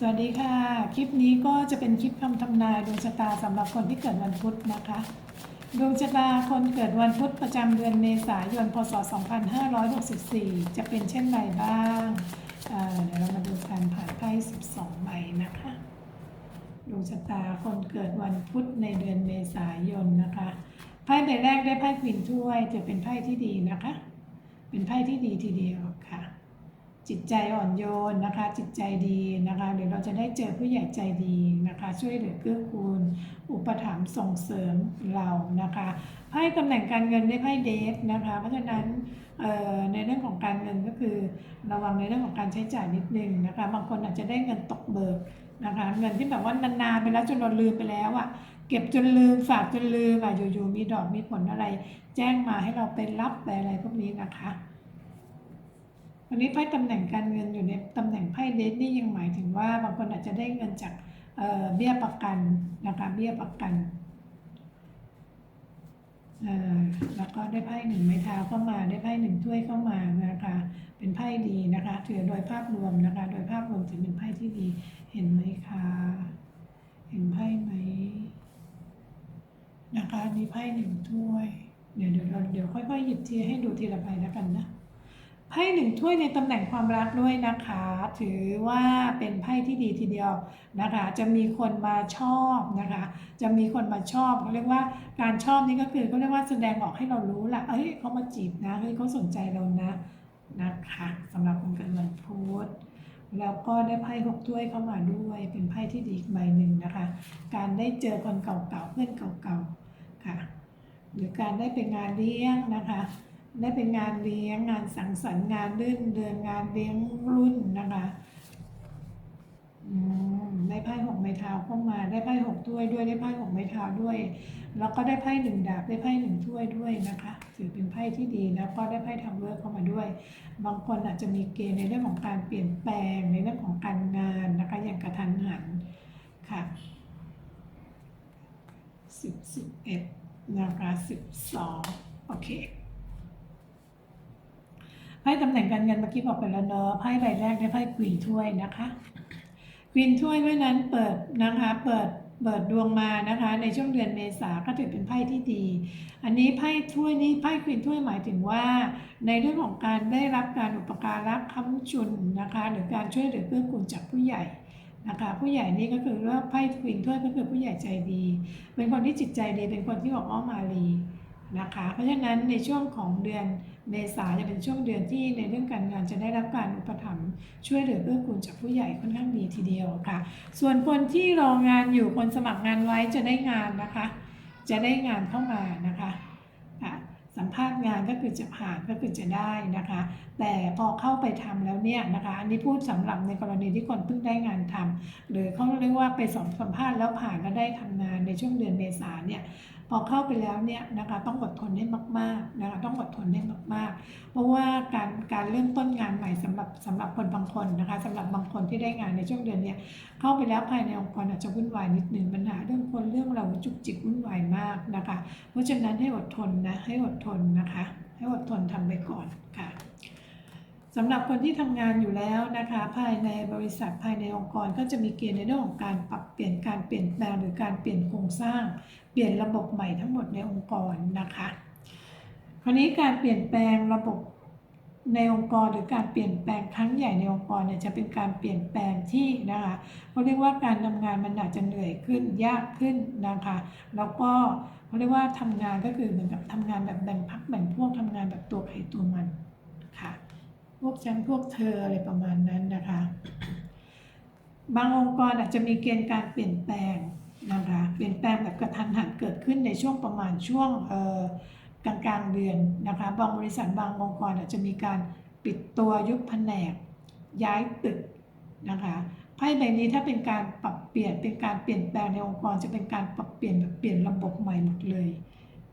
สวัสดีค่ะ คลิปนี้ก็จะเป็นคลิปคำทำนายดวงชะตาสำหรับคนที่เกิดวันพุธนะคะ ดวงชะตาคนเกิดวันพุธประจำเดือนเมษายน พศ 2564 จะเป็นเช่นไรบ้างเเดี๋ยวเรามาดูการผ่านไพ่12 ใบนะคะ ดวงชะตาคนเกิดวันพุธในเดือนเมษายนนะคะไพ่ใบแรกได้ไพ่ควินถ้วยจะเป็นไพ่ที่ดีนะคะ เป็นไพ่ที่ดีทีเดียวค่ะ จิตใจอ่อนโยนนะคะ จิตใจดีนะคะเดี๋ยวเราจะได้เจอผู้ใหญ่ใจดีนะคะ ช่วยเหลือเกื้อกูล อุปถัมภ์ส่งเสริมเรานะคะไพ่ตำแหน่งการเงินได้ไพ่เดทนะคะ เพราะฉะนั้นเอ่อในเรื่องของการเงินก็คือระวังในเรื่องของการใช้จ่ายนิดนึงนะคะ บางคนอาจจะได้เงินตกเบิกนะคะ เงินที่แบบว่านานๆไปแล้วจนเราลืมไปแล้วอะเก็บจนลืมฝากจนลืมอะอยู่ๆมีดอกมีผลอะไร แจ้งมาให้เราไปรับไปอะไรพวกนี้นะคะ วันนี้ไพ่ตำแหน่งการเงินอยู่ในตำแหน่งไพ่เดทนี่ยังหมายถึงว่าบางคนอาจจะได้เงินจากเเบี้ยประกันนะคะเบี้ยประกันแล้วก็ได้ไพ่หนึ่งไม้เท้าเข้ามาได้ไพ่หนึ่งถ้วยเข้ามานะคะ เป็นไพ่ดีนะคะถือโดยภาพรวมนะคะ โดยภาพรวมถือเป็นไพ่ที่ดีเห็นไหมคะเห็นไพ่ไหมนะคะมีไพ่หนึ่งถ้วย เดี๋ยวเดี๋ยวเราเดี๋ยวค่อยๆหยิบทีให้ดูทีละใบแล้วกันนะ ไพ่หนึ่งถ้วยในตำแหน่งความรักด้วยนะคะ ถือว่าเป็นไพ่ที่ดีทีเดียวนะคะ จะมีคนมาชอบนะคะ จะมีคนมาชอบเขาเรียกว่าการชอบนี่ก็คือเขาเรียกว่าแสดงออกให้เรารู้ละเอ้ยเขามาจีบนะเฮ้ยเขาสนใจเรานะนะคะสำหรับคนเกิดวันพุธแล้วก็ได้ไพ่หกถ้วยเข้ามาด้วย เป็นไพ่ที่ดีอีกใบหนึ่งนะคะ การได้เจอคนเก่าๆเพื่อนเก่าๆค่ะ หรือการได้เป็นงานเลี้ยงนะคะ ได้เป็นงานเลี้ยงงานสังสรรค์งานรื่นเดือนงานเลี้ยงรุ่นนะคะได้ไพ่หกไม้เท้าเข้ามาได้ไพ่หกถ้วยด้วยได้ไพ่หกไม้เท้าด้วย แล้วก็ได้ไพ่หนึ่งดาบได้ไพ่หนึ่งถ้วยด้วยนะคะ ถือเป็นไพ่ที่ดีแล้วก็ได้ไพ่ทำเวิร์กเข้ามาด้วย บางคนอาจจะมีเกณฑ์ในเรื่องของการเปลี่ยนแปลงในเรื่องของการงานนะคะอย่างกระทันหันค่ะสิบสิบเอ็ดนะคะสิบสองโอเค ไพ่ตำแหน่งการเงินเมื่อกี้บอกไปแล้วเนอะไพ่ใบแรกได้ไพ่ควีนถ้วยนะคะควีนถ้วยเพราะนั้นเปิดนะคะ เปิดเปิดดวงมานะคะ ในช่วงเดือนเมษาก็ถือเป็นไพ่ที่ดี อันนี้ไพ่ถ้วยนี้ไพ่ควีนถ้วยหมายถึงว่า ในเรื่องของการได้รับการอุปการะค้ำจุนนะคะ หรือการช่วยเหลือเกื้อกูลจากผู้ใหญ่นะคะผู้ใหญ่นี่ก็คือว่าไพ่ควีนถ้วยก็คือผู้ใหญ่ใจดี เป็นคนที่จิตใจดีเป็นคนที่บอกอ้อมารีนะคะ เพราะฉะนั้นในช่วงของเดือน เมษาจะเป็นช่วงเดือนที่ในเรื่องการงานจะได้รับการอุปถัมภ์ช่วยเหลือเกื้อกูลจากผู้ใหญ่ค่อนข้างดีทีเดียวค่ะ ส่วนคนที่รองานอยู่คนสมัครงานไว้จะได้งานนะคะ จะได้งานเข้ามานะคะอะ สัมภาษณ์งานก็คือจะผ่านก็คือจะได้นะคะ แต่พอเข้าไปทำแล้วเนี่ยนะคะอันนี้พูดสำหรับในกรณีที่คนเพิ่งได้งานทำหรือเขาเรียกว่าไปสอบสัมภาษณ์แล้วผ่านแล้วได้ทำงานในช่วงเดือนเมษาเนี่ยพอเข้าไปแล้วเนี่ยนะคะต้องอดทนให้มากๆนะคะต้องอดทนให้มากๆ เพราะว่าการการเริ่มต้นงานใหม่สำหรับสำหรับคนบางคนนะคะสำหรับบางคนที่ได้งานในช่วงเดือนเนี้ยเข้าไปแล้วภายในองค์กรอาจจะวุ่นวายนิดหนึ่งปัญหาเรื่องคนเรื่องเราจุกจิกวุ่นวายมากนะคะ เพราะฉะนั้นให้อดทนนะให้อดทนนะคะ ให้อดทนทำไปก่อนค่ะสำหรับคนที่ทำงานอยู่แล้วนะคะ ภายในบริษัทภายในองค์กรก็จะมีเกณฑ์ในเรื่องของการปรับเปลี่ยนการเปลี่ยนแปลงหรือการเปลี่ยนโครงสร้าง เปลี่ยนระบบใหม่ทั้งหมดในองค์กรนะคะคราวนี้การเปลี่ยนแปลงระบบ ในองค์กรหรือการเปลี่ยนแปลงครั้งใหญ่ในองค์กรเนี่ยจะเป็นการเปลี่ยนแปลงที่นะคะเขาเรียกว่าการทำงานมันอาจจะเหนื่อยขึ้นยากขึ้นนะคะ แล้วก็เขาเรียกว่าทำงานก็คือเหมือนกับทำงานแบบแบ่งพักแบ่งพวกทำงานแบบตัวใครตัวมันค่ะ พวกฉันพวกเธออะไรประมาณนั้นนะคะ บางองค์กรอาจจะมีเกณฑ์การเปลี่ยนแปลงนะคะ เปลี่ยนแปลงแบบกระทันหันเกิดขึ้นในช่วงประมาณช่วงเอ่อ กลางกลางเดือนนะคะบางบริษัทบางองค์กรอาจจะมีการปิดตัวยุบแผนก ย้ายตึกนะคะไพ่ใบนี้ถ้าเป็นการปรับเปลี่ยนเป็นการเปลี่ยนแปลงในองค์กรจะเป็นการปรับเปลี่ยนแบบเปลี่ยนระบบใหม่หมดเลย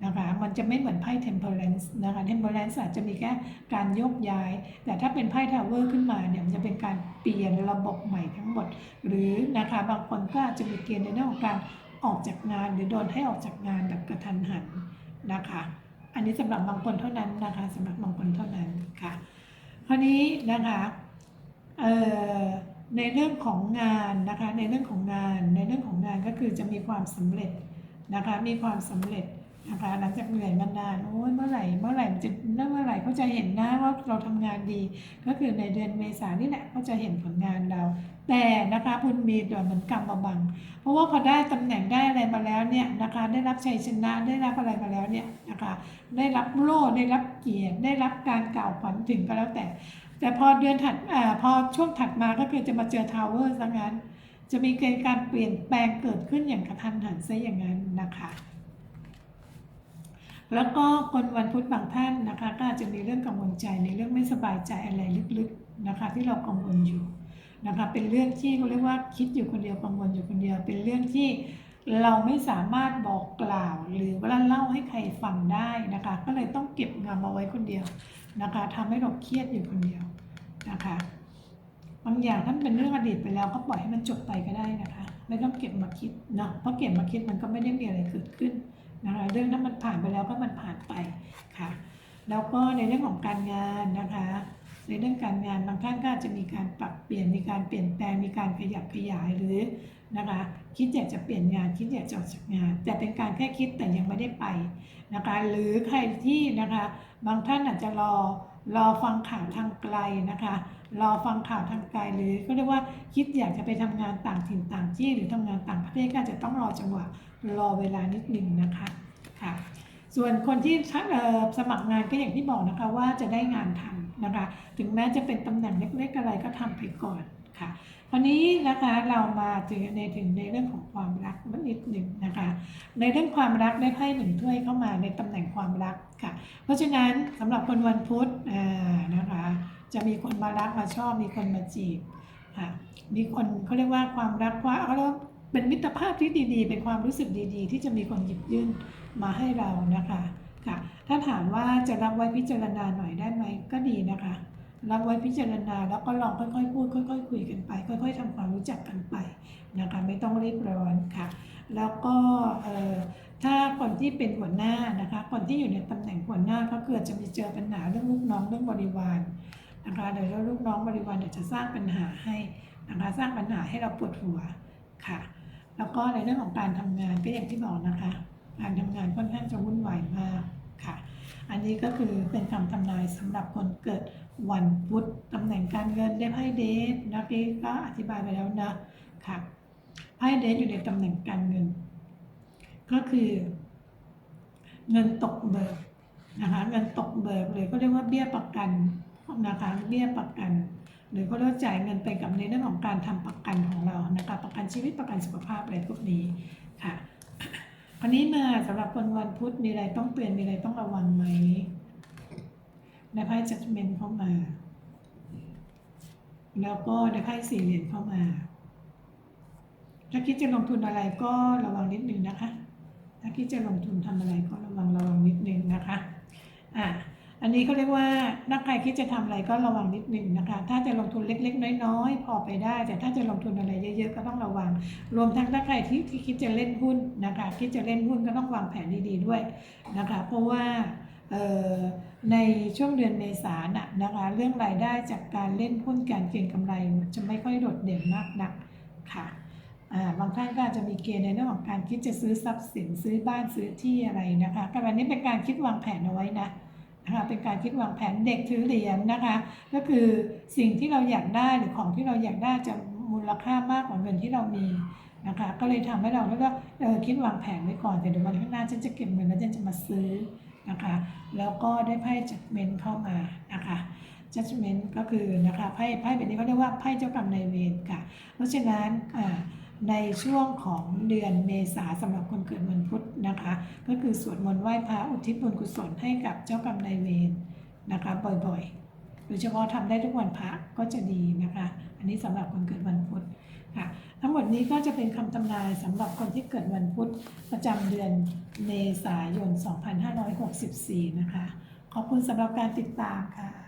นะคะมันจะไม่เหมือนไพ่ temperance นะคะ temperance อาจจะมีแค่การยกย้าย แต่ถ้าเป็นไพ่ tower ขึ้นมาเนี่ยมันจะเป็นการเปลี่ยนระบบใหม่ทั้งหมด หรือนะคะบางคนก็อาจจะมีเกณฑ์ในเรื่องของการออกจากงาน หรือโดนให้ออกจากงานแบบกระทันหันนะคะ อันนี้สำหรับบางคนเท่านั้นนะคะสำหรับบางคนเท่านั้นค่ะ คราวนี้นะคะในเรื่องของงานนะคะ ในเรื่องของงาน ในเรื่องของงานก็คือจะมีความสำเร็จนะคะ มีความสำเร็จนะคะ หลังจากเหนื่อยมานานโอ้ยเมื่อไหร่ เมื่อไหร่มันจะ จะเห็นหน้าว่าเราทำงานดี ก็คือในเดือนเมษานี่แหละเขาจะเห็นผลงานเรา แต่นะคะคุณมีตัวเหมือนกรรมมาบัง เพราะว่าพอได้ตำแหน่งได้อะไรมาแล้วเนี่ยนะคะได้รับชัยชนะได้รับอะไรมาแล้วเนี่ยนะคะได้รับโล่ได้รับเกียรติได้รับการกล่าวขวัญถึงก็แล้วแต่ แต่พอเดือนถัดอ่าพอช่วงถัดมาก็คือจะมาเจอทาวเวอร์ซะงั้นจะมีเกณฑ์การเปลี่ยนแปลงเกิดขึ้นอย่างกระทันหันซะอย่างนั้นนะคะ แล้วก็คนวันพุธบางท่านนะคะก็อาจจะมีเรื่องกังวลใจในเรื่องไม่สบายใจอะไรลึกๆนะคะ ที่เรากังวลอยู่นะคะเป็นเรื่องที่เขาเรียกว่าคิดอยู่คนเดียวกังวลอยู่คนเดียว เป็นเรื่องที่เราไม่สามารถบอกกล่าว หรือว่าเล่าให้ใครฟังได้นะคะ ก็เลยต้องเก็บงำเอาไว้คนเดียวนะคะทำให้เราเครียดอยู่คนเดียวนะคะบางอย่างถ้านเป็นเรื่องอดีตไปแล้วก็ปล่อยให้มันจบไปก็ได้นะคะ ไม่ต้องเก็บมาคิดเนาะเพราะเก็บมาคิดมันก็ไม่ได้มีอะไรเกิดขึ้น นะคะเรื่องนั้นมันผ่านไปแล้วก็มันผ่านไปค่ะ แล้วก็ในเรื่องของการงานนะคะ ในเรื่องการงานบางท่านก็อาจจะมีการปรับเปลี่ยนมีการเปลี่ยนแปลงมีการขยับขยายหรือนะคะคิดอยากจะเปลี่ยนงานคิดอยากจะออกจากงาน แต่เป็นการแค่คิดแต่ยังไม่ได้ไปนะคะหรือใครที่นะคะบางท่านอาจจะรอรอฟังข่าวทางไกลนะคะ รอฟังข่าวทางไกลหรือก็เรียกว่าคิดอยากจะไปทำงานต่างถิ่นต่างที่หรือทำงานต่างประเทศก็จะต้องรอจังหวะรอเวลานิดหนึ่งนะคะค่ะส่วนคนที่เอ่อสมัครงานก็อย่างที่บอกนะคะว่าจะได้งานทำนะคะ ถึงแม้จะเป็นตำแหน่งเล็กๆอะไรก็ทำไปก่อนค่ะวันนี้นะคะเรามาถึงในถึงในเรื่องของความรักนิดหนึ่งนะคะ ในเรื่องความรักได้ไพ่หนึ่งถ้วยเข้ามาในตำแหน่งความรักค่ะ เพราะฉะนั้นสำหรับคนวันพุธนะคะ จะมีคนมารักมาชอบมีคนมาจีบค่ะมีคนเขาเรียกว่าความรักว่าเขาเรียกเป็นมิตรภาพที่ดีๆ เป็นความรู้สึกดีๆ ที่จะมีคนหยิบยื่นมาให้เรานะคะค่ะ ถ้าถามว่าจะรับไว้พิจารณาหน่อยได้ไหมก็ดีนะคะ รับไว้พิจารณาแล้วก็ลองค่อยๆ พูด ค่อย ๆ คุยกันไป ค่อย ๆทำความรู้จักกันไปนะคะไม่ต้องรีบร้อนค่ะ แล้วก็ถ้าคนที่เป็นหัวหน้านะคะคนที่อยู่ในตำแหน่งหัวหน้าก็เกิดจะมีเจอปัญหาเรื่องลูกน้องเรื่องบริวาร นะคะเดี๋ยวลูกน้องบริวารเดี๋ยวจะสร้างปัญหาให้นะคะสร้างปัญหาให้เราปวดหัวค่ะ แล้วก็ในเรื่องของการทำงานก็อย่างที่บอกนะคะ การทำงานค่อนข้างจะวุ่นวายมากค่ะ อันนี้ก็คือเป็นคำทำนายสำหรับคนเกิดวันพุธตำแหน่งการเงินได้ไพ่เดทนะพี่ก็อธิบายไปแล้วนะค่ะไพ่เดทอยู่ในตำแหน่งการเงิน ก็คือ เงินตกเบิกนะคะเงินตกเบิกเลยก็เรียกว่าเบี้ยประกัน นะคะเบี้ยประกัน หรือก็เรียกว่าจ่ายเงินไปกับในเรื่องของการทำประกันของเรานะคะประกันชีวิตประกันสุขภาพอะไรพวกนี้ค่ะอันนี้มาสำหรับคนวันพุธมีอะไรต้องเตือนมีอะไรต้องระวังไหมในไพ่ judgment เข้ามา แล้วก็ในไพ่สี่เหรียญเข้ามา ถ้าคิดจะลงทุนอะไรก็ระวังนิดนึงนะคะ ถ้าคิดจะลงทุนทำอะไรก็ระวังระวังนิดนึงนะคะอะ อันนี้เขาเรียกว่านักใครคิดจะทำอะไรก็ระวังนิดนึงนะคะ ถ้าจะลงทุนเล็กๆ น้อยๆ พอไปได้ แต่ถ้าจะลงทุนอะไรเยอะๆ ก็ต้องระวัง รวมทั้งถ้าใครที่ที่คิดจะเล่นหุ้นนะคะ คิดจะเล่นหุ้นก็ต้องวางแผนดีๆด้วยนะคะ เพราะว่าในช่วงเดือนเมษาน่ะนะคะเรื่องรายได้จากการเล่นหุ้นการเก็งกำไรจะไม่ค่อยโดดเด่นมากนักค่ะบางท่านก็อาจจะมีเกณฑ์ในเรื่องของการคิดจะซื้อทรัพย์สินซื้อบ้านซื้อที่อะไรนะคะการนี้เป็นการคิดวางแผนเอาไว้นะ นะคะเป็นการคิดวางแผนเด็กถือเหรียญนะคะ ก็คือสิ่งที่เราอยากได้หรือของที่เราอยากได้จะมูลค่ามากกว่าเงินที่เรามีนะคะ ก็เลยทำให้เราแล้วก็เออคิดวางแผนไว้ก่อนแต่เดี๋ยววันข้างหน้าฉันจะเก็บเงินแล้วฉันจะมาซื้อนะคะ แล้วก็ได้ไพ่ judgment เข้ามานะคะ judgment ก็คือนะคะไพ่ไพ่แบบนี้เขาเรียกว่าไพ่เจ้ากรรมนายเวรค่ะ เพราะฉะนั้นอ่า ในช่วงของเดือนเมษาสำหรับคนเกิดวันพุธนะคะ ก็คือสวดมนต์ไหว้พระอุทิศบุญกุศลให้กับเจ้ากรรมนายเวรนะคะ บ่อยๆ โดยเฉพาะทำได้ทุกวันพระก็จะดีนะคะ อันนี้สำหรับคนเกิดวันพุธค่ะทั้งหมดนี้ก็จะเป็นคำทำนายสำหรับคนที่เกิดวันพุธประจำเดือนเมษายน 2564 นะคะ ขอบคุณสำหรับการติดตามค่ะ